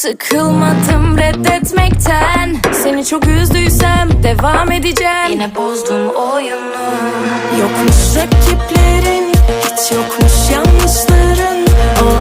Sıkılmadım reddetmekten. Seni çok üzdüysem devam edeceğim. Yine bozdum oyunu. Yokmuş rakiplerin Hiç yokmuş yanlışların